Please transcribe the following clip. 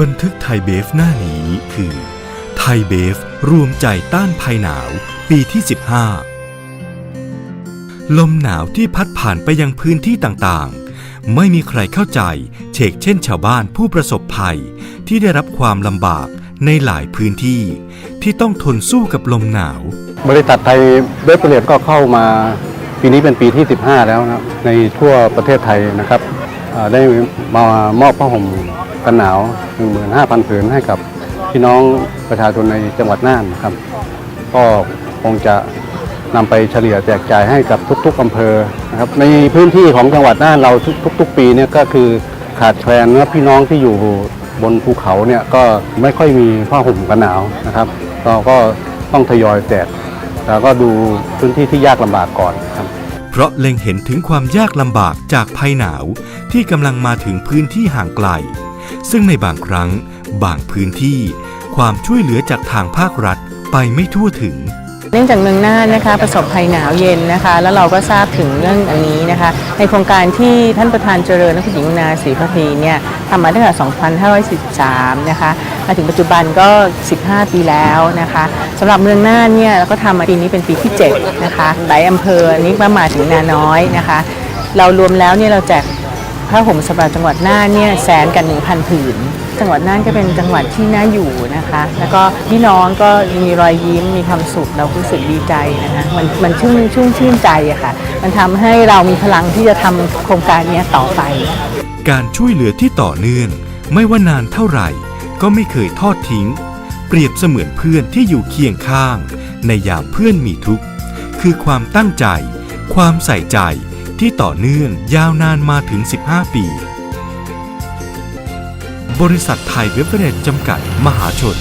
บันทึกไทยเบฟหน้านี้คือ ไทยเบฟรวมใจต้านภัยหนาว ปีที่ 15 ลมหนาวที่พัดผ่านไปยังพื้นที่ต่างๆ ไม่มีใครเข้าใจเชกเช่นชาวบ้านผู้ประสบภัย ที่ได้รับความลำบากในหลายพื้นที่ ที่ต้องทนสู้กับลมหนาว บริษัทไทยเบฟเปลียก็เข้ามาปีนี้เป็นปีที่ 15 แล้วนะในทั่วประเทศไทยนะครับ ได้มามอบผ้าห่มกันหนาว 15,000ผืนให้กับพี่น้องประชาชนในจังหวัดน่านครับ ก็คงจะนำไปเฉลี่ยแจกจ่ายให้กับทุก ๆอำเภอนะครับในพื้นที่ของจังหวัดน่านเราทุก ๆ ปีเนี่ยก็คือขาดแคลนนะพี่น้องที่อยู่บนภูเขาเนี่ยก็ไม่ค่อยมีผ้าห่มกันหนาวนะครับ เราก็ต้องทยอยแจกแล้วก็ดูพื้นที่ที่ยากลำบากก่อนครับ ราะเล็งเห็นถึงความยากลำบากจากภัยหนาวที่กำลังมาถึงพื้นที่ห่างไกล ซึ่งในบางครั้ง บางพื้นที่ ความช่วยเหลือจากทางภาครัฐไปไม่ทั่วถึง เนื่องจากเมืองน่านนะคะประสบภัยหนาวเย็นนะคะ แล้วเราก็ทราบถึงเรื่องอันนี้นะคะ ในโครงการที่ท่านประธานเจริญและคุณหญิงอุณาศรีพักดีเนี่ยทำมาตั้งแต่ 2543นะคะมาถึงปัจจุบันก็ 15 ปีแล้วนะคะสำหรับเมืองน่านเนี่ยเราก็ทำมาปีนี้เป็นปีที่ 7 นะคะหลายอำเภออันนี้ก็มาถึงนาน้อยนะคะ เรารวมแล้วเนี่ยเราแจก ผ้าห่มสำหรับจังหวัดน่านเนี่ยแสนกันหนึ่งพันผืน จังหวัดน่านก็เป็นจังหวัดที่น่าอยู่นะคะ แล้วก็พี่น้องก็มีรอยยิ้มมีความสุขเรารู้สึกดีใจนะคะมันมันชุ่มชุ่มชื่นใจอะค่ะ มันทำให้เรามีพลังที่จะทำโครงการนี้ต่อไป การช่วยเหลือที่ต่อเนื่อง ไม่ว่านานเท่าไหร่ ก็ไม่เคยทอดทิ้ง เปรียบเสมือนเพื่อนที่อยู่เคียงข้าง ในยามเพื่อนมีทุกข์คือความตั้งใจ ความใส่ใจ ที่ต่อเนื่องยาวนานมาถึง 15 ปี บริษัทไทยเวเบเรจจำกัดมหาชน